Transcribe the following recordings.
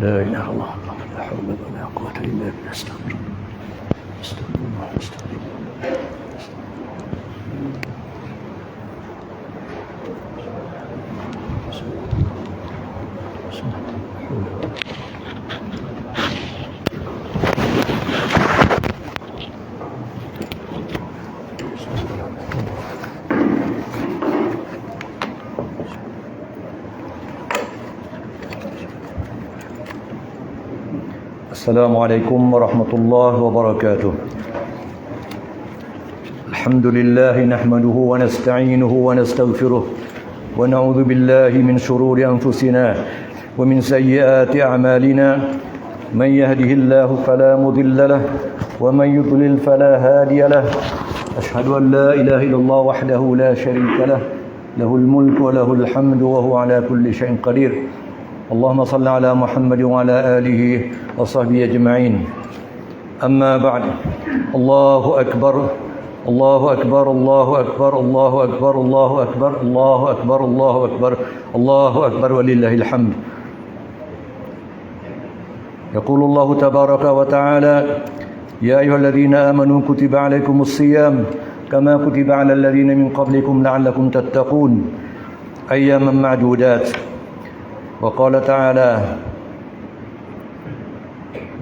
لا إله إلا الله لا حول ولا قوة إلا بالله استغفر الله استغفر الله استغفر الله السلام عليكم ورحمة الله وبركاته. الحمد لله نحمده ونستعينه ونستغفره ونعوذ بالله من شرور أنفسنا ومن سيئات أعمالنا. من يهده الله فلا مضل له ومن يضلل فلا هادي له. أشهد أن لا إله إلا الله وحده لا شريك له. له الملك وله الحمد وهو على كل شيء قدير. اللهم صل على محمد وعلى آله وصحبه أجمعين. أما بعد الله أكبر الله أكبر الله أكبر الله أكبر الله أكبر الله أكبر الله أكبر الله أكبر ولله الحمد. يقول الله تبارك وتعالى يا أيها الذين آمنوا كتب عليكم الصيام كما كتب على الذين من قبلكم لعلكم تتقون. أياما معدودات. وقال تعالى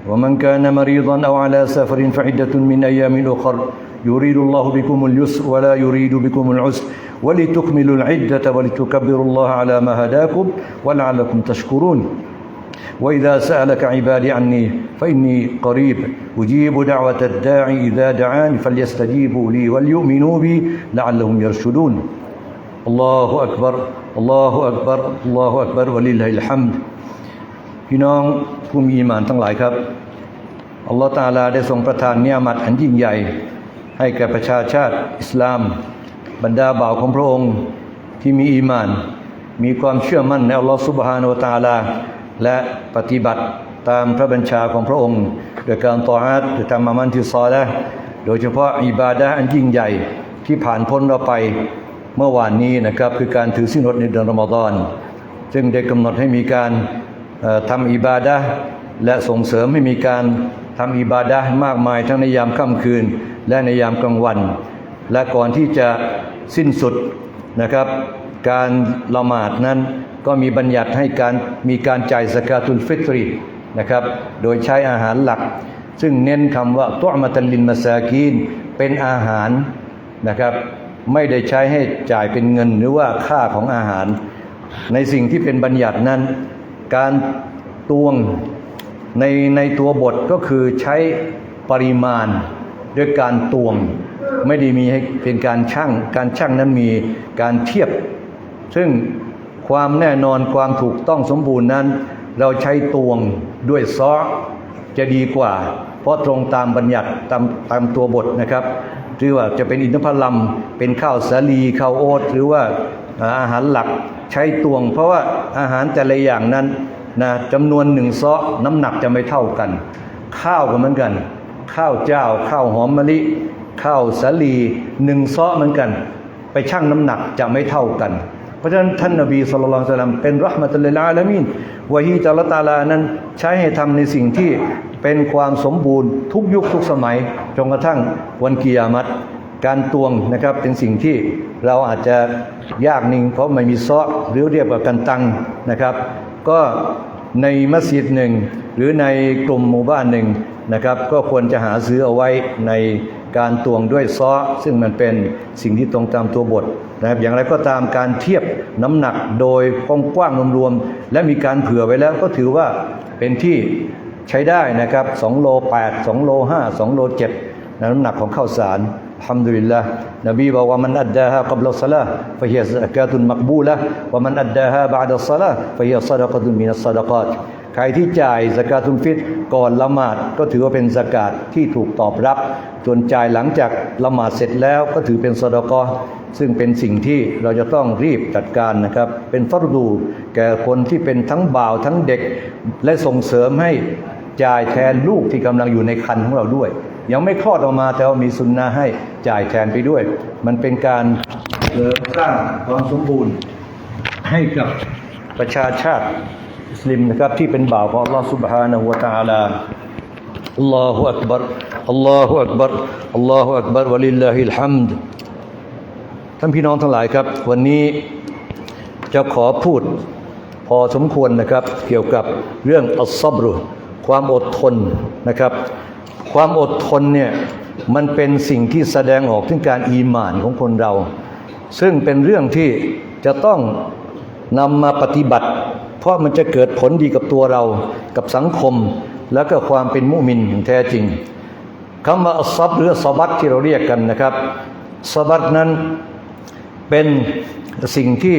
ومن كان مريضا أو على سفر فعدة من أيام أخر يريد الله بكم اليسر ولا يريد بكم العسر ولتكملوا العدة ولتكبروا الله على ما هداكم ولعلكم تشكرون. وإذا سألك عبادي عني فإني قريب أجيب دعوة الداعي إذا دعاني فليستجيبوا لي وليؤمنوا بي لعلهم يرشدون. الله أكبر الله أكبر الله أكبر ولله الحمد พี่น้องผู้มีอีหมานทั้งหลายครับ อัลลอฮฺตาลาได้ทรงประทานเนียมัดอันยิ่งใหญ่ ให้แก่ประชาชาติอิสลาม บรรดาบ่าวของพระองค์ที่มีอีหมาน มีความเชื่อมั่นในอัลลอฮฺสุบฮานาวะตาลา และปฏิบัติตามพระบัญชาของพระองค์โดยการต่ออาดหรือทำมามันที่ซอละห์โดยเฉพาะอิบาดะห์อันยิ่งใหญ่ที่ผ่านพ้นเราไป เมื่อวานนี้นะครับคือการถือสินอดในเดือนรอมฎอนซึ่งได้กำหนดให้มีการเอ่อทำอิบาดะและส่งเสริมให้มีการทำอิบาดะมากมายทั้งในยามค่ำคืน และในยามกลางวัน และก่อนที่จะสิ้นสุดนะครับ การละหมาดนั้นก็มีบัญญัติให้การมีการจ่ายสกาตุลฟิตรีนะครับ โดยใช้อาหารหลัก ซึ่งเน้นคำว่าตุอมาตันลินมาซากีนเป็นอาหารนะครับ ไม่ได้ใช้ให้จ่ายเป็นเงินหรือว่าค่าของอาหาร ในสิ่งที่เป็นบัญญัตินั้น การตวงในในตัวบทก็คือใช้ปริมาณด้วยการตวง ไม่ได้มีให้เป็นการชั่ง การชั่งนั้นมีการเทียบ ซึ่งความแน่นอนความถูกต้องสมบูรณ์นั้น เราใช้ตวงด้วยซอจะดีกว่า เพราะตรงตามบัญญัติตามตามตัวบทนะครับ หรือว่าจะเป็นอินทผลัมเป็นข้าวสาลีข้าวโอ๊ตหรือว่าอาหารหลักใช้ตวง เพราะว่าอาหารแต่ละอย่างนั้นนะจำนวนหนึ่งซอน้ำหนักจะไม่เท่ากัน ข้าวก็เหมือนกัน ข้าวเจ้า ข้าวหอมมะลิ ข้าวสาลีหนึ่งซอเหมือนกัน ไปชั่งน้ำหนักจะไม่เท่ากัน ราะฉะนั้นท่านนบีสุลต่านเป็นรัหมัตุลลาลามีนวะฮีจาลตาลานั้นใช้ให้ทำในสิ่งที่เป็นความสมบูรณ์ทุกยุคทุกสมัยจนกระทั่งวันกิยามัตการตวงนะครับเป็นสิ่งที่เราอาจจะยากนิ่งเพราะไม่มีซอกหรือเรียกว่ากันตังนะครับ ก็ในมัสยิดหนึ่งหรือในกลุ่มหมู่บ้านหนึ่งนะครับ ก็ควรจะหาซื้อเอาไว้ใน การตวงด้วยซอซึ่งมันเป็นสิ่งที่ตรงตามตัวบทนะครับอย่างไรก็ตามการเทียบน้ำหนักโดยกว้างๆรวมๆและมีการเผื่อไว้แล้วก็ถือว่าเป็นที่ใช้ได้นะครับ2โล8 2โล5 2โล7น้ำหนักของข้าวสารอัลฮัมดุลิลละนบีบอกว่ามันอัดดาฮะกับลสลาฟะฮียซะกาตุนมักบูละว่ามันอัดดาฮะบะดสลาฟะฮียซะดะกตุนมินัสซะดะกาต ใครที่จ่ายสกาตุลฟิตก่อนละหมาดก็ถือว่าเป็นสกาดที่ถูกตอบรับ ส่วนจ่ายหลังจากละหมาดเสร็จแล้วก็ถือเป็นสดกอซึ่งเป็นสิ่งที่เราจะต้องรีบจัดการนะครับ เป็นฟัรดูแก่คนที่เป็นทั้งบ่าวทั้งเด็ก และส่งเสริมให้จ่ายแทนลูกที่กำลังอยู่ในคันของเราด้วย ยังไม่คลอดออกมาแต่ว่ามีสุนนะให้จ่ายแทนไปด้วย มันเป็นการเสริมสร้างความสมบูรณ์ให้กับประชาชาติ มุสลิมนะครับที่เป็นบ่าวของ Allah سبحانه และ تعالى อัลลอฮฺอักบัรอัลลอฮฺอักบัรอัลลอฮฺอักบัรวะลิลลาฮิลฮัมดท่านพี่น้องทั้งหลายครับ วันนี้จะขอพูดพอสมควรนะครับ เกี่ยวกับเรื่องอัลซับรุความอดทนนะครับ ความอดทนเนี่ยมันเป็นสิ่งที่แสดงออกถึงการอีหม่านของคนเรา ซึ่งเป็นเรื่องที่จะต้องนำมาปฏิบัติ เพราะมันจะเกิดผลดีกับตัวเรา กับสังคม แล้วก็ความเป็นมุมินอย่างแท้จริงคำว่าอัซับหรือสบัตที่เราเรียกกันนะครับสบัตนั้นเป็นสิ่งที่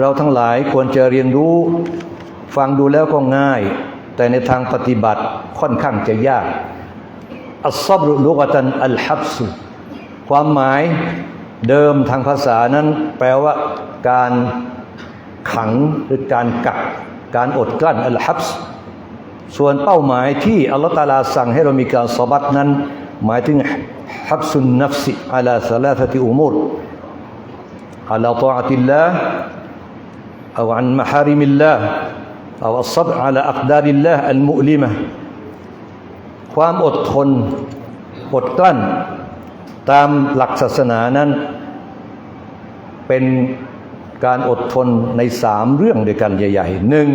เราทั้งหลายควรจะเรียนรู้ ฟังดูแล้วก็ง่าย แต่ในทางปฏิบัติค่อนข้างจะยากอัซับรุลุกตันอัลฮับสุความหมายเดิมทางภาษานั้นแปลว่าการ ขังหรือการกักการอดกลั้นอัลฮับส์ส่วนเป้าหมายที่อัลลอฮฺตาลาสั่งให้เรามีการสบัดนั้น หมายถึงฮับซุนนัฟซิอัลาสลาฟติอุมูรอัลลอฮฺตาอัติลลาห์เอาอันมหาริมิลลาห์เอาอัลซับอัลอักดาริลลาห์อัลมุลิมะความอดทนอดกลั้น ตามหลักศาสนานั้น เป็น การอดทนในสามเรื่องด้วยกันใหญ่ๆหนึ่ง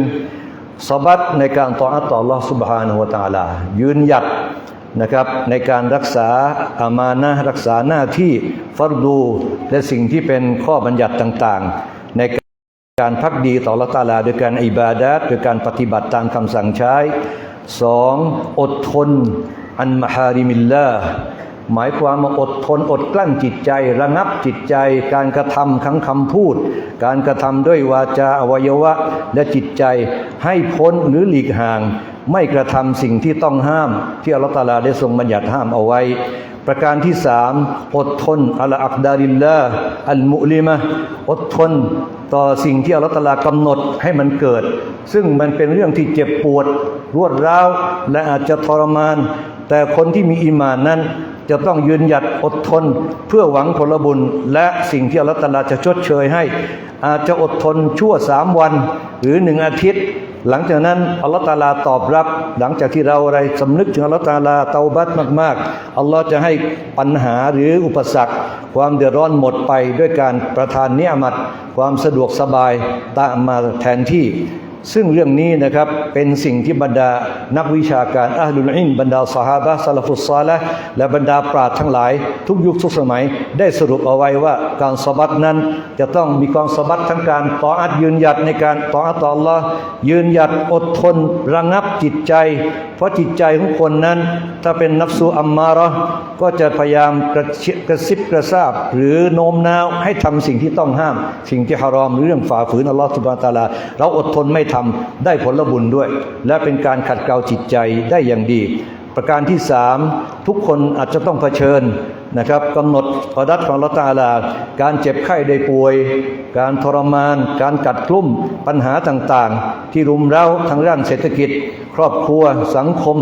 สบัดในการต่ออัตต่อลอสุบฮานหัวตาลา ยืนหยัดนะครับในการรักษาอามานะรักษาหน้าที่ฟัรดู และสิ่งที่เป็นข้อบัญญัติต่างๆ ในการพักดีต่อละตาลาโดยการอิบาดัดโดยการปฏิบัติตามคำสั่งใช้สองอดทน อันมหาริมิลลา หมายความว่าอดทนอดกลั้นจิตใจ ระงับจิตใจ การกระทำครั้งคำพูด การกระทำด้วยวาจาอวัยวะและจิตใจให้พ้นหรือหลีกห่าง ไม่กระทำสิ่งที่ต้องห้าม ที่อัลลอฮฺตาลาได้ทรงบัญญัติห้ามเอาไว้ ประการที่สามอดทนอัลอักดาริลลาอัลมุลิมะอดทนต่อสิ่งที่อัลลอฮฺตาลากำหนดให้มันเกิด ซึ่งมันเป็นเรื่องที่เจ็บปวด รวดร้าวและอาจจะทรมาน แต่คนที่มีอีหมานนั้น จะต้องยืนหยัดอดทน เพื่อหวังผลบุญ และสิ่งที่อัลตาลาจะชดเชยให้ อาจจะอดทนชั่วสามวัน หรือหนึ่งอาทิตย์ หลังจากนั้นอัลตาลาตอบรับ หลังจากที่เราอะไรสำนึกถึงอัลตาลาเตาบัตมากๆอัลลอฮฺจะให้ปัญหาหรืออุปสรรค ความเดือดร้อนหมดไปด้วยการประทานเนียมัดความสะดวกสบายตามมาแทนที่ ซึ่งเรื่องนี้นะครับเป็นสิ่งที่บรรดานักวิชาการอัลลุลอินบรรดาสหาบะซาลฟุสซาละและบรรดาปราชญ์ทั้งหลาย ทุกยุคทุกสมัย ได้สรุปเอาไว้ว่าการสบัดนั้นจะต้องมีความสบัดทั้งการต่ออัดยืนหยัดในการต่ออัดต่อ Allah ยืนหยัดอดทน ระงับจิตใจ เพราะจิตใจของคนนั้น ถ้าเป็นนับสูอัมมาระก็จะพยายามกระชิกระซิบกระซาบ หรือโน้มน้าวให้ทำสิ่งที่ต้องห้าม สิ่งที่ฮารอมหรือเรื่องฝ่าฝืนอัลลอฮฺสุบานตาลา เราอดทนไม่ทำได้ผลบุญด้วย และเป็นการขัดเกลาจิตใจได้อย่างดี ประการที่สามทุกคนอาจจะต้องเผชิญนะครับกำหนดประดัดของลอตาลา การเจ็บไข้ได้ป่วย การทรมาน การกัดกลุ่มปัญหาต่างๆ ที่รุมเร้าทางด้านเศรษฐกิจ ครอบครัวสังคม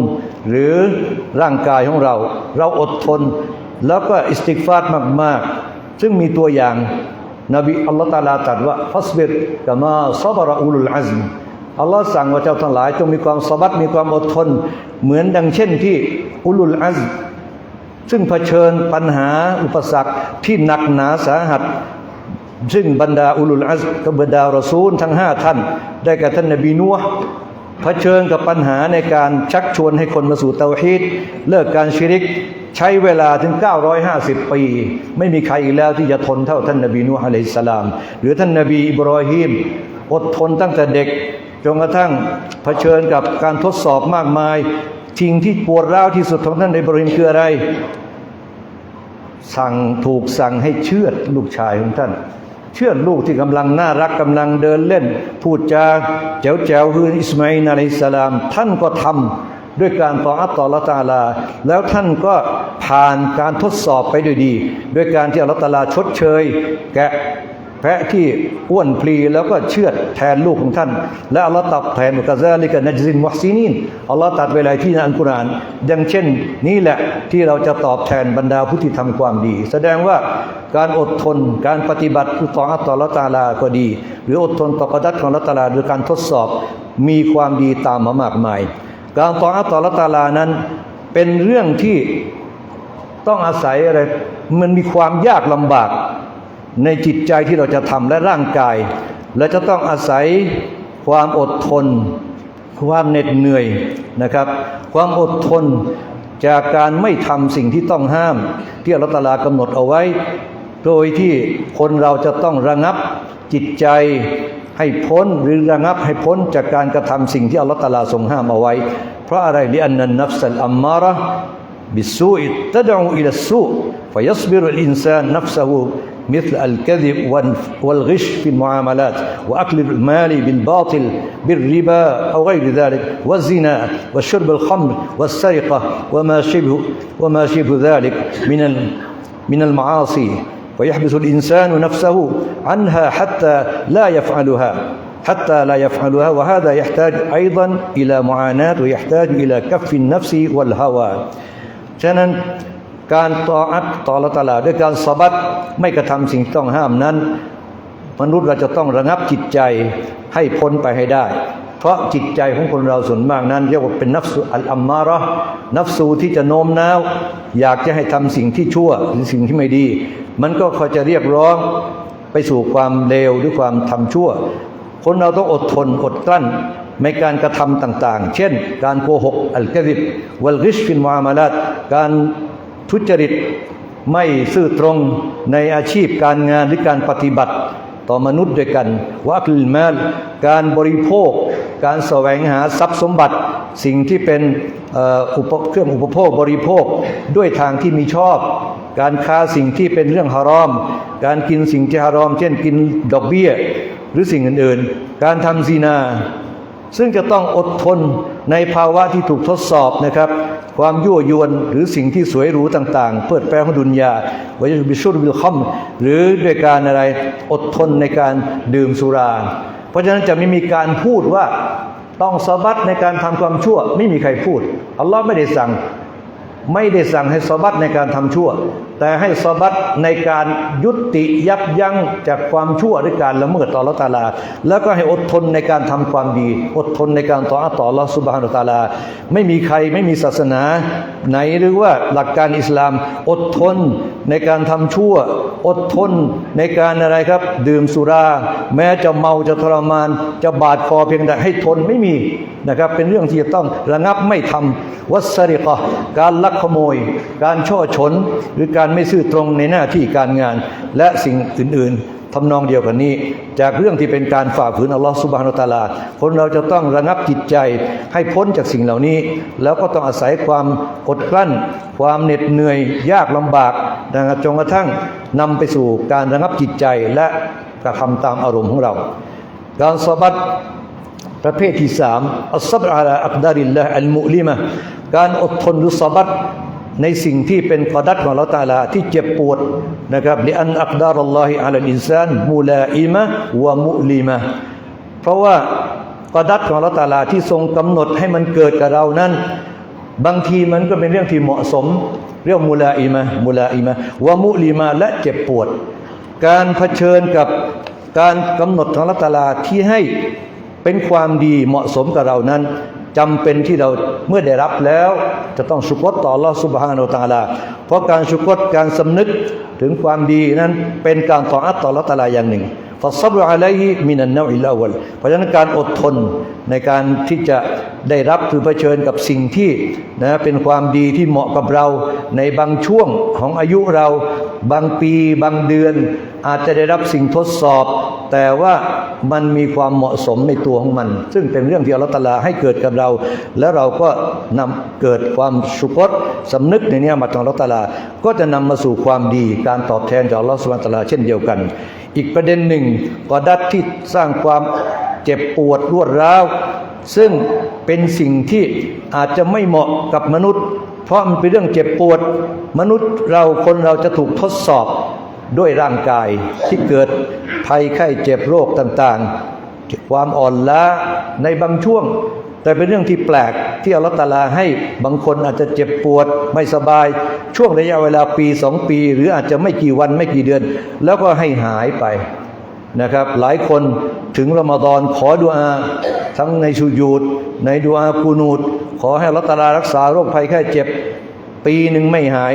หรือร่างกายของเรา เราอดทน แล้วก็อิสติกฟาร์มากๆ ซึ่งมีตัวอย่าง นบีอัลลอฮฺตาลาตรัสว่าฟัสบิรกามาซับระอุลุลอัซมอัลลอฮ์สั่งว่าเจ้าทั้งหลายจงมีความสบัดมีความอดทน เหมือนดังเช่นที่อุลุลอัซซึ่งเผชิญปัญหาอุปสรรคที่หนักหนาสาหัส ซึ่งบรรดาอุลุลอัซกับบรรดารอซูลทั้งห้าท่าน ได้แก่ท่านนบีนัว เผชิญกับปัญหาในการชักชวนให้คนมาสู่เตาฮีดเลิกการชิริก ใช้เวลาถึง 950 ปี ไม่มีใครอีกแล้วที่จะทนเท่าท่านนบีนูฮ์อะลัยฮิสสลาม หรือท่านนบีอิบรอฮีมอดทนตั้งแต่เด็กจนกระทั่งเผชิญกับการทดสอบมากมายทิ้งที่ปวดร้าวที่สุดของท่านอิบรอฮีมคืออะไร สั่งถูกสั่งให้เชือดลูกชายของท่าน เชื่อลูกที่กำลังน่ารักกำลังเดินเล่น พูดจาแจ๋วแจ๋วคืออิสมาอินอะลัยฮิสลาม ท่านก็ทำด้วยการต่ออัตตอละตาลา แล้วท่านก็ผ่านการทดสอบไปด้วยดี ด้วยการที่อัลลอฮฺตาลาชดเชย แก พะที่อ้วนพลีแล้วก็เชือดแทนลูกของท่าน และอัลลอฮ์ตอบแทนกะซาลิกะนัจซินมุฮซินีนอัลลอฮ์ตัดไว้หลายที่ในอัลกุรอานดังเช่น นี่แหละที่เราจะตอบแทนบรรดาผู้ที่ทำความดี แสดงว่าการอดทนการปฏิบัติต่ออัตตอละตาลาก็ดี หรืออดทนต่อกระดัดของละตาลาโดยการทดสอบมีความดีตามมามากมาย การต่ออัตตอละตาลานั้นเป็นเรื่องที่ต้องอาศัยอะไรมันมีความยากลำบาก ในจิตใจที่เราจะทำและร่างกาย และจะต้องอาศัยความอดทน ความเหน็ดเหนื่อยนะครับ ความอดทนจากการไม่ทำสิ่งที่ต้องห้าม ที่อัลตลากำหนดเอาไว้ โดยที่คนเราจะต้องระงับจิตใจให้พ้นหรือระงับให้พ้นจากการกระทำสิ่งที่อัลลอฮฺตาลาทรงห้ามเอาไว้ เพราะอะไรลิอันนันนัฟสัลอัมมาระบิสูอิตะดอูอิลสูฟยัสบิรุลอินซานนัฟซะฮู مثل الكذب والغش في المعاملات وأكل المال بالباطل بالربا أو غير ذلك والزنا وشرب الخمر والسرقة وما شبه وما شبه ذلك من من المعاصي فيحبس الإنسان نفسه عنها حتى لا يفعلها حتى لا يفعلها وهذا يحتاج أيضا إلى معاناة ويحتاج إلى كف النفس والهوى ฉะนั้น การต่ออัดต่อละตลาด้วยการสบัดไม่กระทำสิ่งต้องห้ามนั้น มนุษย์เราจะต้องระงับจิตใจให้พ้นไปให้ได้ เพราะจิตใจของคนเราส่วนมากนั้น เรียกว่าเป็นนัฟสุอัลอัมมาระนัฟสูที่จะโน้มน้าว อยากจะให้ทำสิ่งที่ชั่วหรือสิ่งที่ไม่ดี มันก็คอยจะเรียกร้องไปสู่ความเลวหรือความทำชั่ว คนเราต้องอดทนอดกลั้นในการกระทำต่าง ๆ เช่น การโกหกอัลกซิบวัลกิชฟินมามาลาตการ ทุจริตไม่ซื่อตรงในอาชีพการงานหรือการปฏิบัติ ต่อมนุษย์ด้วยกันวักลมาลการบริโภค การแสวงหาทรัพย์สมบัติ สิ่งที่เป็นอุปเครื่องอุปโภคบริโภคด้วยทางที่มีชอบ การค้าสิ่งที่เป็นเรื่องฮารอม การกินสิ่งที่ฮารอม เช่นกินดอกเบี้ย หรือสิ่งอื่นๆ การทำซีนา ซึ่งจะต้องอดทนในภาวะที่ถูกทดสอบนะครับ ความยั่วยวนหรือสิ่งที่สวยหรูต่างๆ เปิดแปลงของดุนยาวิญบิชุดบิลคอมหรือด้วยการอะไรอดทนในการดื่มสุรา เพราะฉะนั้นจะไม่มีการพูดว่าต้องสบัดในการทำความชั่ว ไม่มีใครพูดอัลลอฮ์ไม่ได้สั่ง ไม่ได้สั่งให้สบัดในการทำชั่วแต่ให้สบัดในการยุติยับยั้งจากความชั่วด้วยการละเมิดต่อละตาลา แล้วก็ให้อดทนในการทำความดี อดทนในการต่ออัตต่อละสุบฮานุตาลา ไม่มีใครไม่มีศาสนา ไหนหรือว่าหลักการอิสลาม อดทนในการทำชั่ว อดทนในการอะไรครับ ดื่มสุรา แม้จะเมาจะทรมาน จะบาดคอเพียงแต่ให้ทนไม่มีนะครับเป็นเรื่องที่จะต้องระงับไม่ทำวัสริกะการลักขโมย การช่อฉนหรือการการไม่ซื่อตรงในหน้าที่การงาน และสิ่งอื่น ๆทำนองเดียวกันนี้ จากเรื่องที่เป็นการฝ่าฝืนอัลลอฮฺสุบฮานุตาลา คนเราจะต้องระงับจิตใจให้พ้นจากสิ่งเหล่านี้ แล้วก็ต้องอาศัยความอดกลั้น ความเหน็ดเหนื่อยยากลำบากนะครับจนกระทั่งนำไปสู่การระงับจิตใจและกระทำตามอารมณ์ของเรา การสบัดประเภทที่สามอัลซับอาลาอักดาริลลาอัลมุลิมะการอดทนหรือสบัด ในสิ่งที่เป็นกอดัตของเราตาลาที่เจ็บปวดนะครับลิอันอักดารอัลลอฮิอัลอินซานมูลาอิมะวะมุลิมะเพราะว่ากอดัตของเราตาลาที่ทรงกำหนดให้มันเกิดกับเรานั้น บางทีมันก็เป็นเรื่องที่เหมาะสม เรียกมูลาอิมะมูลาอิมะวะมุลิมะและเจ็บปวด การเผชิญกับการกำหนดของอัลลอฮฺตาลาที่ให้เป็นความดีเหมาะสมกับเรานั้น จำเป็นที่เราเมื่อได้รับแล้ว จะต้องชุกรต่อลอสุบฮานาอัตาลา เพราะการชุกรการสำนึกถึงความดีนั้นเป็นการต่ออัตต่อลอตาลาอย่างหนึ่งฟัซับรุอะลัยฮิมินันนาอิลลาวลเพราะฉะนั้นการอดทนในการที่จะ ได้รับคือเผชิญกับสิ่งที่นะเป็นความดีที่เหมาะกับเราในบางช่วงของอายุเราบางปีบางเดือน อาจจะได้รับสิ่งทดสอบ แต่ว่ามันมีความเหมาะสมในตัวของมัน ซึ่งเป็นเรื่องที่อัลลอฮฺตะลาให้เกิดกับเรา แล้วเราก็นำเกิดความสุกรสำนึกในเนี้ยมาของอัลลอฮฺตะลา ก็จะนำมาสู่ความดีการตอบแทนจากอัลลอฮฺสุบานตะลาเช่นเดียวกัน อีกประเด็นหนึ่งกอดัตที่สร้างความเจ็บปวดรวดร้าวซึ่ง เป็นสิ่งที่อาจจะไม่เหมาะกับมนุษย์ เพราะมันเป็นเรื่องเจ็บปวด มนุษย์เราคนเราจะถูกทดสอบด้วยร่างกายที่เกิดภัยไข้เจ็บโรคต่างๆ ความอ่อนล้าในบางช่วง แต่เป็นเรื่องที่แปลกที่อัลตะลาให้บางคนอาจจะเจ็บปวดไม่สบาย ช่วงระยะเวลาปีสองปี หรืออาจจะไม่กี่วันไม่กี่เดือน แล้วก็ให้หายไป นะครับ หลายคนถึงรอมฎอนขอดุอาทั้งในชูยูดในดุอากูนูดขอให้อัลลอฮฺตารักษาโรคภัยแค่เจ็บ ปีหนึ่งไม่หาย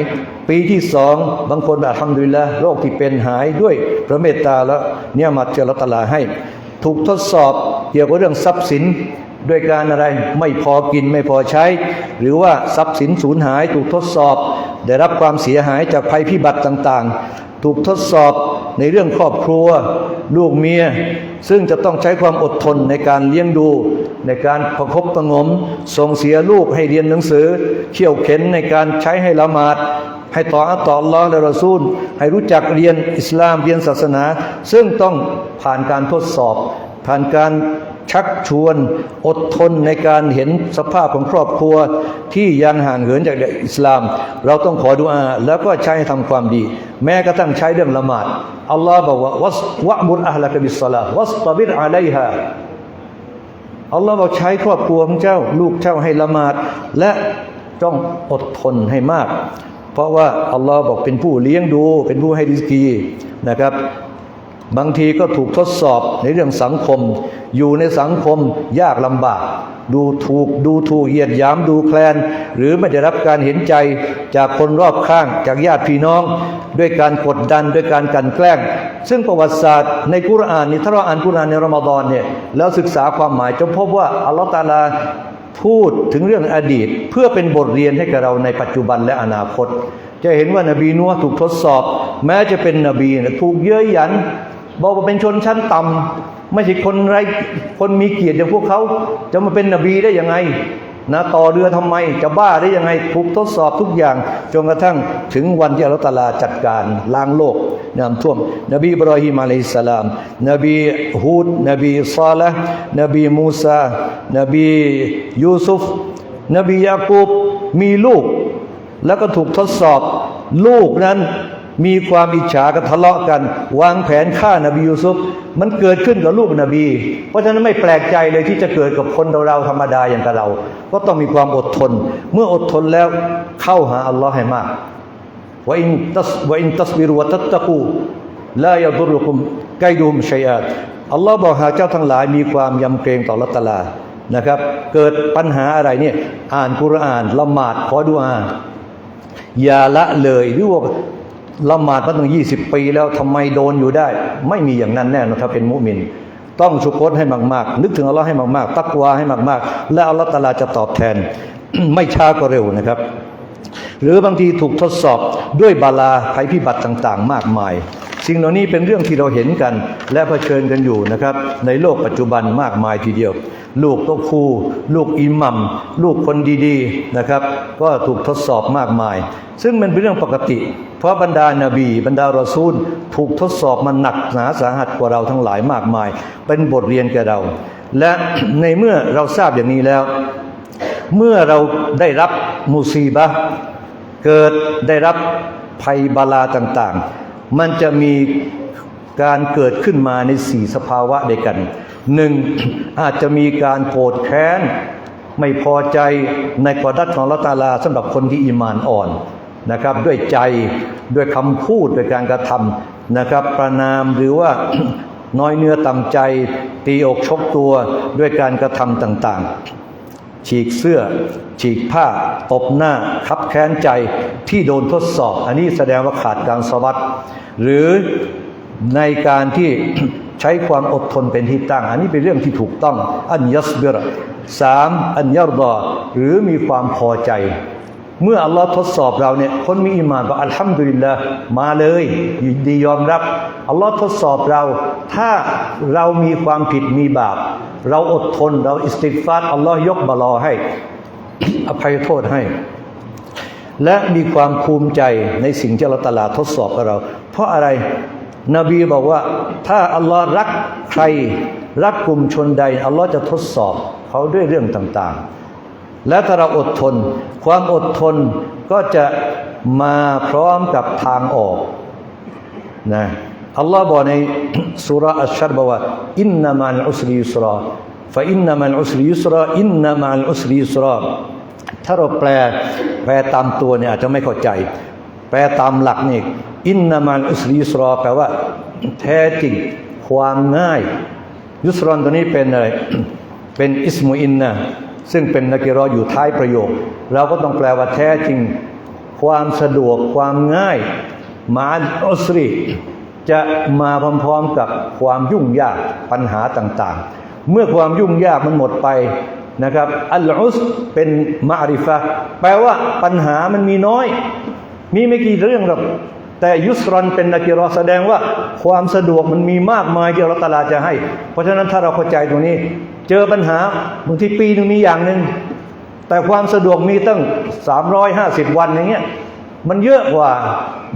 ปีที่สองบางคนแบบทำดุลละโรคที่เป็นหายด้วยพระเมตตาแล้วเนี่ยมาเจรตะลาให้ ถูกทดสอบเกี่ยวกับเรื่องทรัพย์สินด้วยการอะไรไม่พอกินไม่พอใช้ หรือว่าทรัพย์สินสูญหาย ถูกทดสอบ ได้รับความเสียหายจากภัยพิบัติต่าง ๆ ถูกทดสอบ ในเรื่องครอบครัว ลูกเมีย ซึ่งจะต้องใช้ความอดทนในการเลี้ยงดู ในการประคบประงม ส่งเสียลูกให้เรียนหนังสือ เขี่ยวเข็นในการใช้ให้ละหมาดให้ต่ออัตต่อลอและรอซูล ให้รู้จักเรียนอิสลามเรียนศาสนา ซึ่งต้องผ่านการทดสอบ ผ่านการ ชักชวนอดทนในการเห็นสภาพของครอบครัวที่ยังห่างเหินจากอิสลาม เราต้องขอดุอาแล้วก็ใช้ทำความดี แม้กระทั่งใช้เรื่องละหมาดอัลลอฮ์บอกว่าวัสวะมุรอะฮ์ละกบิสซาลาวัสตบิรอะลัยฮาอัลลอฮ์บอกใช้ครอบครัวของเจ้า ลูกเจ้าให้ละหมาด และต้องอดทนให้มาก เพราะว่าอัลลอฮ์บอกเป็นผู้เลี้ยงดู เป็นผู้ให้ริสกีนะครับ บางทีก็ถูกทดสอบในเรื่องสังคม อยู่ในสังคมยากลำบาก ดูถูกดูถูกเหยียดหยามดูแคลน หรือไม่ได้รับการเห็นใจจากคนรอบข้างจากญาติพี่น้อง ด้วยการกดดันด้วยการกันแกล้ง ซึ่งประวัติศาสตร์ในกุรอานนี่ถ้าเราอ่านกุรอานในรอมฎอนเนี่ยแล้วศึกษาความหมายจะพบว่าอัลลอฮฺตาลาพูดถึงเรื่องอดีตเพื่อเป็นบทเรียนให้กับเราในปัจจุบันและอนาคต จะเห็นว่านบีนัวถูกทดสอบ แม้จะเป็นนบีนะถูกเย้ยหยัน บอกว่าเป็นชนชั้นต่ำไม่ใช่คนไรคนมีเกียรติอย่างพวกเขาจะมาเป็นนบีได้ยังไงนะต่อเรือทำไมจะบ้าได้ยังไงถูกทดสอบทุกอย่างจนกระทั่งถึงวันที่อัลตลาจัดการล้างโลกน้ำท่วม นบีบรอฮิมอะลัยฮิสลามนบีฮูด นบีซาละห์นบีมูซา นบียูซุฟ นบียากูบมีลูก แล้วก็ถูกทดสอบลูกนั้น มีความอิจฉากันทะเลาะกัน วางแผนฆ่านบียูซุฟมันเกิดขึ้นกับลูกนบี เพราะฉะนั้นไม่แปลกใจเลยที่จะเกิดกับคนเราๆธรรมดาอย่างกับเรา ก็ต้องมีความอดทน เมื่ออดทนแล้วเข้าหาอัลลอฮ์ให้มากว่าอินตัสว่าอินตัสบิรุวะตัตตะกูลายดุรุคุมไกดุมชัยอาตอัลลอฮ์บอกหาเจ้าทั้งหลายมีความยำเกรงต่อละตลานะครับ เกิดปัญหาอะไรเนี่ยอ่านกุรอานละหมาดขอดุอาอย่าละเลยหรือว่า ละหมาดมาตั้งยี่สิบปีแล้วทำไมโดนอยู่ได้ ไม่มีอย่างนั้นแน่นอนถ้าเป็นมุมิน ต้องชุกรให้มากๆ นึกถึงอัลลอฮ์ให้มากๆ ตักวาให้มากๆ และอัลลอฮ์ตาลาจะตอบแทน ไม่ช้าก็เร็วนะครับ หรือบางทีถูกทดสอบด้วยบาลาภัยพิบัติต่าง ๆ มากมาย สิ่งเหล่านี้เป็นเรื่องที่เราเห็นกัน และเผชิญกันอยู่นะครับ ในโลกปัจจุบันมากมายทีเดียว ลูกโตครูลูกอิหมัมลูกคนดีๆนะครับ ก็ถูกทดสอบมากมาย ซึ่งมันเป็นเรื่องปกติ เพราะบรรดานาบี บรรดารอซูล ถูกทดสอบมันหนักหนาสาหัสกว่าเราทั้งหลายมากมาย เป็นบทเรียนแก่เรา และในเมื่อเราทราบอย่างนี้แล้ว เมื่อเราได้รับมุซีบะเกิดได้รับภัยบาลาต่างๆ มันจะมีการเกิดขึ้นมาในสี่สภาวะเด้วยกันหนึ่งอาจจะมีการโกรธแค้น ไม่พอใจในกอดัตของละตาลาสำหรับคนที่อีมานอ่อนนะครับ ด้วยใจด้วยคำพูดด้วยการกระทำนะครับ ประนามหรือว่าน้อยเนื้อต่ำใจ ตีอกชกตัวด้วยการกระทำต่าง ๆ ฉีกเสื้อ ฉีกผ้า ตบหน้า คับแค้นใจที่โดนทดสอบ อันนี้แสดงว่าขาดการสวัสดหรือในการที่ใช้ความอดทนเป็นที่ตั้ง อันนี้เป็นเรื่องที่ถูกต้อง อันยัสบิรสามอันยารดอหรือมีความพอใจ เมื่ออัลลอฮ์ทดสอบเราเนี่ยคนมีอีมานก็อัลฮัมดุลิลละมาเลยยินดียอมรับอัลลอฮ์ทดสอบเรา ถ้าเรามีความผิดมีบาป เราอดทนเราอิสติฟารอัลลอฮ์ยกบาลอให้ อภัยโทษให้ และมีความภูมิใจในสิ่งที่เราตลาดทดสอบกับเรา เพราะอะไรนบีบอกว่า ถ้าอัลลอฮ์รักใคร รักกลุ่มชนใดอัลลอฮ์จะทดสอบเขาด้วยเรื่องต่าง ๆ และถ้าเราอดทน ความอดทนก็จะมาพร้อมกับทางออกนะอัลลอฮ์บอกในสุราอัชชัรบอกว่าอินนามันอุสรียุสราฟะอินนามันอุสรียุสราอินนามันอุสรียุสราถ้าเราแปลแปลตามตัวเนี่ยอาจจะไม่เข้าใจ แปลตามหลักนี่อินนามันอุสรียุสรอแปลว่า แท้จริงความง่าย ยุสรอนตัวนี้เป็นอะไรเป็นอิสมุอินนะ ซึ่งเป็นนักกิรออยู่ท้ายประโยค เราก็ต้องแปลว่าแท้จริง ความสะดวกความง่ายมาอัสรีจะมาพร้อมๆกับความยุ่งยากปัญหาต่างๆ เมื่อความยุ่งยากมันหมดไปนะครับ อัลอุสเป็นมาริฟะแปลว่าปัญหามันมีน้อย มีไม่กี่เรื่องหรอก แต่ยุสรอนเป็นนักกิรอแสดงว่าความสะดวกมันมีมากมายที่อัลลอฮฺตะอาลาจะให้ เพราะฉะนั้นถ้าเราเข้าใจตรงนี้ เจอปัญหาบางทีปีหนึงมีอย่างหนึ่งแต่ความสะดวกมีตั้ง 350 วันอย่างเงี้ยมันเยอะกว่า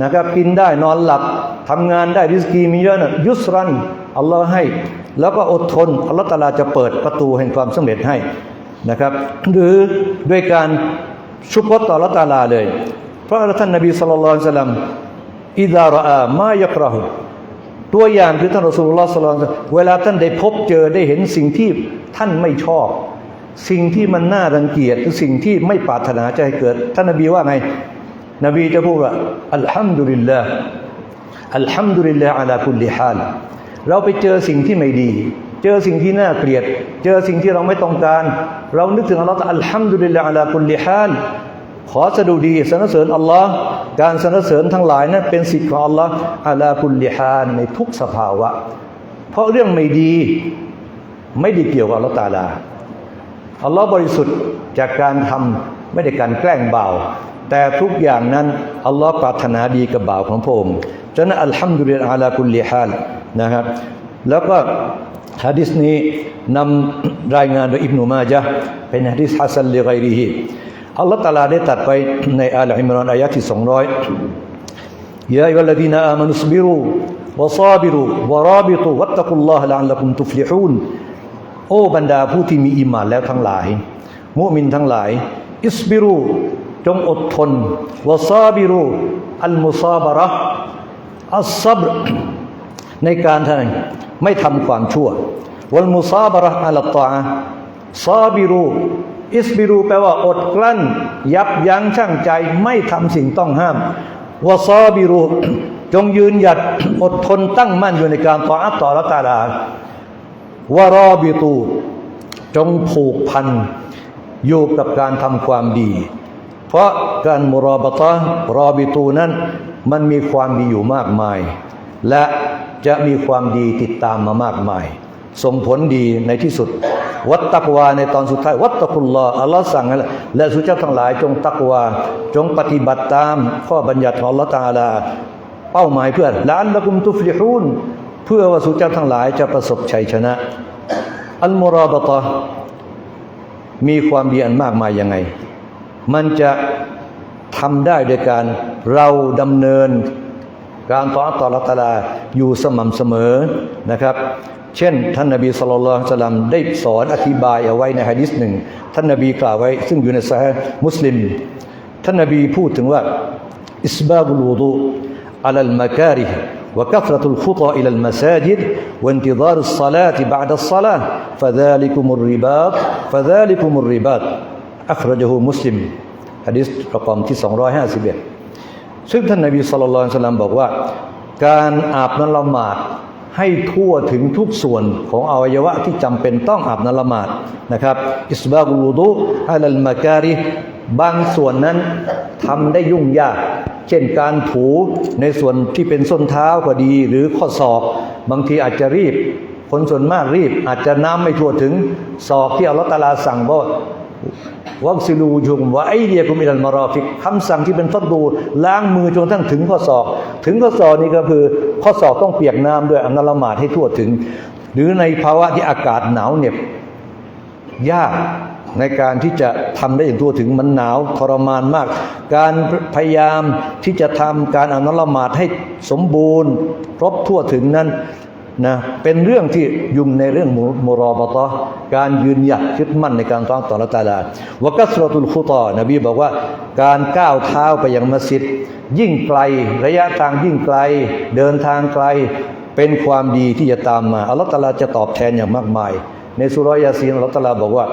นะครับกินได้นอนหลับทำงานได้ริสกีมีเยอะนะยุสรันอัลลอฮ์ให้ แล้วก็อดทนอัลลอฮ์ตาลาจะเปิดประตูแห่งความสำเร็จให้นะครับ หรือด้วยการชุบรต่ออัลลอฮ์ตาลาเลย เพราะท่านนบีสุลต่านสัลลัม อิดารอามายกรหุตัวอย่างคือท่านรอสูลุลลอฮ์สัลลัลลอมเวลาท่านได้พบเจอได้เห็นสิ่งที่ท่านไม่ชอบ สิ่งที่มันน่ารังเกียจหรือสิ่งที่ไม่ปรารถนาจะให้เกิด ท่านนบีว่าไง นบีจะพูดว่าอัลฮัมดุลิลลาห์อัลฮัมดุลิลลาห์อาลาคุลลิฮาลเราไปเจอสิ่งที่ไม่ดี เจอสิ่งที่น่าเกลียด เจอสิ่งที่เราไม่ต้องการ เรานึกถึงอัลลอฮ์อัลฮัมดุลิลลาห์อาลาคุลลิฮาล ขอสดุดีสรรเสริญอัลลอฮ์การสรรเสริญทั้งหลายนั้นเป็นสิทธิ์ของอัลลอฮ์อาลาคุลลิฮาลในทุกสภาวะ เพราะเรื่องไม่ดีไม่ได้เกี่ยวกับอัลลอฮ์ตาลาอัลลอฮ์บริสุทธิ์จากการทำไม่ได้การแกล้งบ่าว แต่ทุกอย่างนั้นอัลลอฮ์ปรารถนาดีกับบ่าวของพระองค์ฉะนั้นอัลฮัมดุลิลลาฮ์อาลาคุลลิฮาลนะครับแล้วก็ฮะดิษนี้นำรายงานโดยอิบนุมาจาเป็นฮะดิษฮัสซันลิไกริฮิ อัลลอฮฺตาลาได้ตัดไปในอัลอิมรอนอายะที่สองร้อยยาอัยลลดีนอามานุสบิรูวะซาบิรูวะรับิตูวัตตะกุลลอฮฺละอัลละกุมตุฟลิฮูนโอ้บรรดาผู้ที่มีอิมานแล้วทั้งหลาย มุมินทั้งหลาย อิสบิรูจงอดทนวะซาบิรูอัลมุซาบระอัลซับรในการท่านไม่ทำความชั่ววัลมุซาบระอัลตาซาบิรู อิสบิรูแปลว่าอดกลั้น ยับยั้งชั่งใจไม่ทำสิ่งต้องห้ามวะซาบิรูจงยืนหยัดอดทนตั้งมั่นอยู่ในการต่ออัตต่อละตาลาวารอบิตู จงผูกพันอยู่กับการทำความดี เพราะการมรอบตะรอบิตูนั้น มันมีความดีอยู่มากมาย และจะมีความดีติดตามมามากมาย ส่งผลดีในที่สุด วัตตักวาในตอนสุดท้าย วัตตะคุลลออัลลอฮ์สั่งให้และสุเจ้าทั้งหลายจงตักวา จงปฏิบัติตาม ข้อบัญญัติของอัลลอฮ์ตาลา เป้าหมายเพื่อละอัลละกุมตุฟลิฮูนเพื่อว่าสุเจ้าทั้งหลายจะประสบชัยชนะ อัลมุราบะตะมีความดีอันมากมายยังไง มันจะทำได้โดยการเราดำเนินการต่อต่อละตาลาอยู่สม่ำเสมอนะครับ เช่น ท่านนบีสุลต่านสลัมได้สอนอธิบายเอาไว้ในฮะดิษหนึ่ง ท่านนบีกล่าวไว้ ซึ่งอยู่ในสายมุสลิม ท่านนบีพูดถึงว่า อิสบาบุลwudu على المكاره وكثرة الخطى إلى المساجد وانتظار الصلاة بعد الصلاة فذلكم الرباط فذلكم الرباط أخرجه مسلم حديث رقم ที่251ซึ่งท่านนบีสุลต่านสลัมบอกว่า การอาบน้ำละหมาด ให้ทั่วถึงทุกส่วนของอวัยวะที่จำเป็นต้องอาบน้ำละหมาดนะครับอิสบาบุล wu ดูอัลลมาการิบางส่วนนั้นทำได้ยุ่งยาก เช่นการถูในส่วนที่เป็นส้นเท้าก็ดี หรือข้อศอก บางทีอาจจะรีบ คนส่วนมากรีบ อาจจะน้ำไม่ทั่วถึงศอกที่อัลลอฮฺตาลาสั่งว่า วักซิลูจุมว่าไอเดียกุมิลันมารอฟิกคำสั่งที่เป็นฟัดดูล้างมือจนทั้งถึงข้อศอก ถึงข้อศอกนี่ก็คือ ข้อศอกต้องเปียกน้ำด้วยอันละหมาดให้ทั่วถึง หรือในภาวะที่อากาศหนาวเหน็บยากในการที่จะทำได้อย่างทั่วถึงมันหนาวทรมานมาก การพยายามที่จะทำการอาน้ำละหมาดให้สมบูรณ์ ครบทั่วถึงนั้น นะเป็นเรื่องที่ยุ่งในเรื่องมุรอบตอการยืนหยัดยึดมั่นในการต้องต่อละตาลาวกัสรตุลคุตอนบีบอกว่าการก้าวเท้าไปยังมัสยิด ยิ่งไกลระยะทางยิ่งไกล เดินทางไกล เป็นความดีที่จะตามมาอัลลอฮฺตาลาจะตอบแทนอย่างมากมาย ในสุรยาซีนอัลลอฮฺตาลาบอกว่า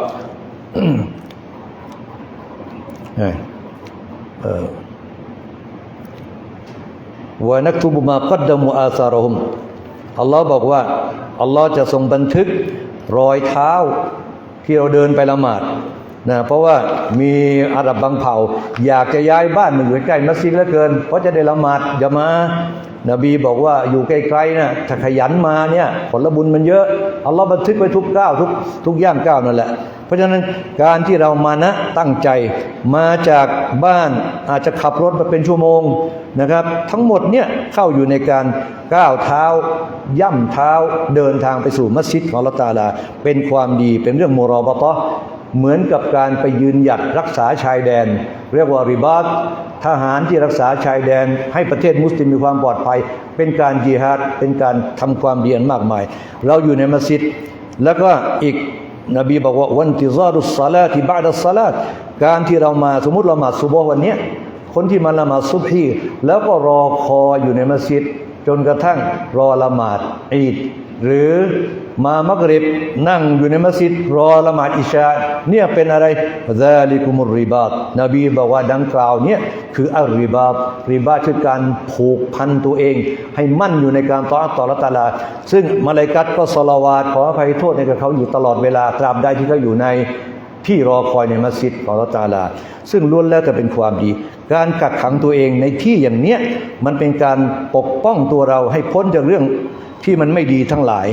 ว่านักทุบมากัดดมุอาซารหุม อัลลอฮ์บอกว่าอัลลอฮ์จะทรงบันทึกรอยเท้าที่เราเดินไปละหมาดนะเพราะว่ามีอาหรับบางเผ่า อยากจะย้ายบ้านมาอยู่ใกล้มัสยิดเหลือเกิน เพราะจะได้ละหมาดจะมา นบีบอกว่าอยู่ไกลๆนะถ้าขยันมาเนี่ยผลบุญมันเยอะอัลลอฮ์บันทึกไว้ทุกก้าวทุกทุกย่างก้าวนั่นแหละ ราะฉะนั้นการที่เรามานะตั้งใจมาจากบ้านอาจจะขับรถมาเป็นชั่วโมงนะครับ ทั้งหมดเนี่ยเข้าอยู่ในการก้าวเท้า ย่ำเท้าเดินทางไปสู่มัสยิดของลลอฮ์ตาลา เป็นความดีเป็นเรื่องมรอบะตะเหมือนกับการไปยืนหยัดรักษาชายแดน เรียกว่าริบาตทหารที่รักษาชายแดน ให้ประเทศมุสลิมมีความปลอดภัย เป็นการจิฮาดเป็นการทำความดีอันมากมาย เราอยู่ในมัสยิด แล้วก็อีก นบีบอกว่าวันติซารุสซาลาติบาดัสซาลาตการที่เรามาสมมติเรามาซุบฮ์วันนี้คนที่มาละหมาดซุบฮีแล้วก็รอคอยอยู่ในมัสยิด จนกระทั่งรอละหมาดอีดหรือ มามักริบนั่งอยู่ในมัสยิดรอละหมาดอิชาเนี่ยเป็นอะไรซาลิกุมุริบาตนบีบอกว่าดังกล่าวเนี่ยคืออัลริบาตริบาตคือการผูกพันตัวเอง ให้มั่นอยู่ในการต่ออัตต่อละตาลา ซึ่งมาเลาอิกัตก็สลาวาตขออภัยโทษในกับเขาอยู่ตลอดเวลาตราบใดที่เขาอยู่ในที่รอคอยในมัสยิดของลลอฮฺตาลา ซึ่งล้วนแล้วแต่เป็นความดี การกักขังตัวเองในที่อย่างเนี้ยมันเป็นการปกป้องตัวเราให้พ้นจากเรื่องที่มันไม่ดีทั้งหลาย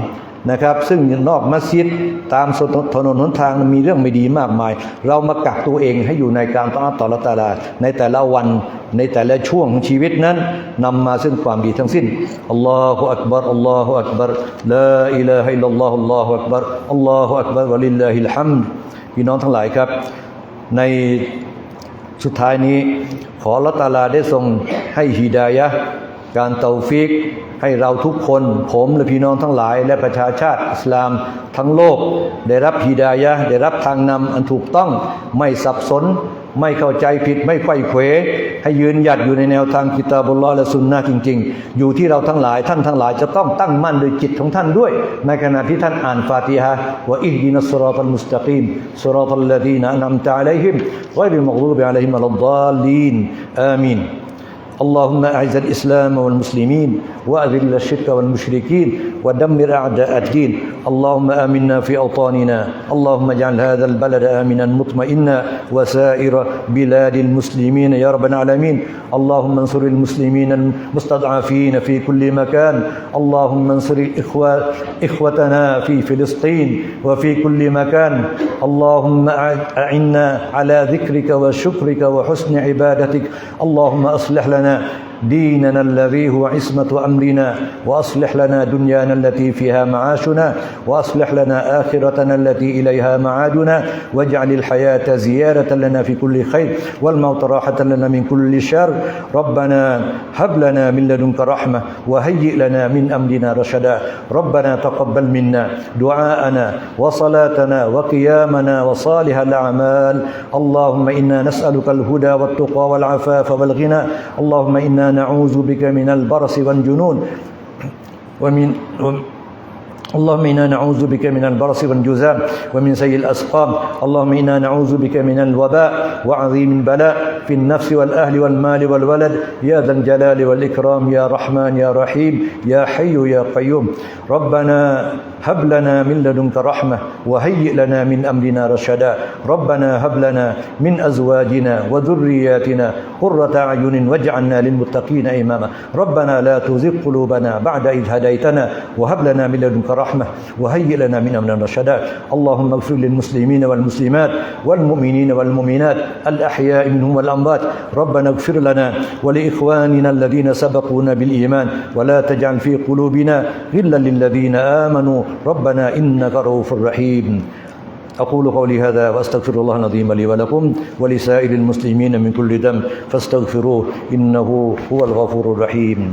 นะครับ ซึ่งนอกมัสยิดตามถนนหนทางมีเรื่องไม่ดีมากมาย เรามากักตัวเองให้อยู่ในการต้อนรับต่อลลอฮฺตาลาในแต่ละวันในแต่ละช่วงของชีวิตนั้นนำมาซึ่งความดีทั้งสิ้นอัลลอฮฺอักบัรอัลลอฮฺอักบัรลาอิลาฮะอิลลัลลอฮุอัลลอฮฺอักบัรอัลลอฮฺอักบัรวะลิลลาฮิลฮัมดพี่น้องทั้งหลายครับ ในสุดท้ายนี้ขอละตาลาได้ทรงให้ฮิดายะ การเตาฟิกให้เราทุกคน ผมและพี่น้องทั้งหลาย และประชาชาติอิสลามทั้งโลก ได้รับฮิดายะได้รับทางนำอันถูกต้องไม่สับสน ไม่เข้าใจผิดไม่ไขว้เขวให้ยืนหยัดอยู่ในแนวทางกิตาบุลลอฮและสุนนะจริง ๆ อยู่ที่เราทั้งหลายท่านทั้งหลายจะต้องตั้งมั่นโดยจิตของท่านด้วย ในขณะที่ท่านอ่านฟาติฮะว่าอิฮดินัสรอตัลมุสตะกีมสรอตัลลดีนอันอัมตะอะลัยฮิมไกริมักรูบิอะลัยฮิมวะลัดดาลลีนอามีน اللهم أعز الإسلام والمسلمين وأذل الشرك والمشركين ودمر أعداء الدين. اللهم آمنا في أوطاننا. اللهم اجعل هذا البلد آمنا مطمئنا وسائر بلاد المسلمين يا رب العالمين. اللهم انصر المسلمين المستضعفين في كل مكان. اللهم انصر الإخوة إخوتنا في فلسطين وفي كل مكان. اللهم أعنا على ذكرك وشكرك وحسن عبادتك. اللهم أصلح لنا Yeah. ديننا الذي هو عصمة أمرنا وأصلح لنا دنيانا التي فيها معاشنا وأصلح لنا آخرتنا التي إليها معادنا واجعل الحياة زيادة لنا في كل خير والموت راحة لنا من كل شر. ربنا هب لنا من لدنك رحمة وهيئ لنا من أمرنا رشدا. ربنا تقبل منا دعاءنا وصلاتنا وقيامنا وصالح الأعمال. اللهم إنا نسألك الهدى والتقى والعفاف والغنى. اللهم إنا نعوذ بك من البرص والجنون. ومن اللهم إنا نعوذ بك من البرص والجذام ومن سيء الأسقام. اللهم إنا نعوذ بك من الوباء وعظيم البلاء. في النفس والأهل والمال والولد. يا ذا الجلال والإكرام. يا رحمن يا رحيم. يا حي يا قيوم. ربنا هب لنا من لدنك رحمة وهيئ لنا من أمرنا رشدا. ربنا هب لنا من أزواجنا وذرياتنا قرة أعين واجعلنا للمتقين إماما. ربنا لا تزغ قلوبنا بعد إذ هديتنا وهب لنا من لدنك رحمة وهيئ لنا من أمرنا رشدا اللهم اغفر للمسلمين والمسلمات والمؤمنين والمؤمنات الأحياء منهم والأموات. ربنا اغفر لنا ولإخواننا الذين سبقونا بالإيمان. ولا تجعل في قلوبنا غلا للذين آمنوا. ربنا إنك رؤوف رحيم. أقول قولي هذا وأستغفر الله العظيم لي ولكم ولسائر المسلمين من كل ذنب. فاستغفروه إنه هو الغفور الرحيم.